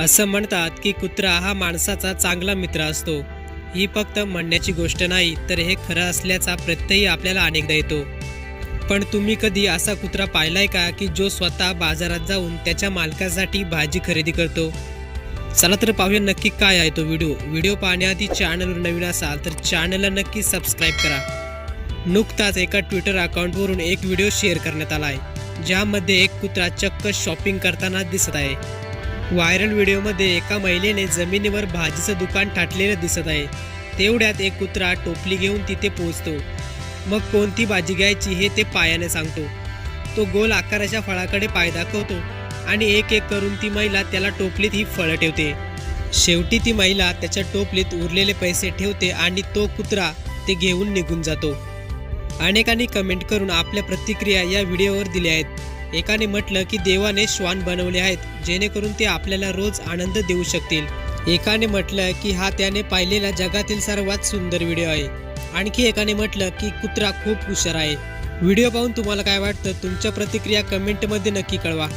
असं म्हणतात की कुत्रा हा माणसाचा चांगला मित्र असतो. ही फक्त म्हणण्याची गोष्ट नाही तर हे खरं असल्याचा प्रत्ययही आपल्याला अनेकदा येतो. पण तुम्ही कधी असा कुत्रा पाहिलाय का की जो स्वतः बाजारात जाऊन त्याच्या मालकासाठी भाजी खरेदी करतो? चला तर पाहूया नक्की काय आहे तो व्हिडिओ. व्हिडिओ पाहण्याआधी चॅनलवर नवीन असाल तर चॅनलला नक्की सबस्क्राईब करा. नुकताच एका ट्विटर अकाउंटवरून एक व्हिडिओ शेअर करण्यात आला आहे ज्यामध्ये एक कुत्रा चक्क शॉपिंग करताना दिसत आहे. व्हायरल व्हिडिओमध्ये एका महिलेने जमिनीवर भाजीचं दुकान टाकलेलं दिसत आहे. तेवढ्यात एक कुत्रा टोपली घेऊन तिथे पोहोचतो. मग कोणती भाजी घ्यायची हे ते पायाने सांगतो. तो गोल आकाराच्या फळाकडे पाय दाखवतो आणि एक एक करून ती महिला त्याला टोपलीत ही फळं ठेवते. शेवटी ती महिला त्याच्या टोपलीत उरलेले पैसे ठेवते आणि तो कुत्रा ते घेऊन निघून जातो. अनेकांनी कमेंट करून आपल्या प्रतिक्रिया या व्हिडिओवर दिल्या आहेत. एकाने म्हटलं की देवाने श्वान बनवले आहेत जेणेकरून ते आपल्याला रोज आनंद देऊ शकतील. एकाने म्हटलं की हा त्याने पाहिलेला जगातील सर्वात सुंदर व्हिडिओ आहे. आणखी एकाने म्हटलं की कुत्रा खूप हुशार आहे. व्हिडिओ पाहून तुम्हाला काय वाटतं? तुमच्या प्रतिक्रिया कमेंटमध्ये नक्की कळवा.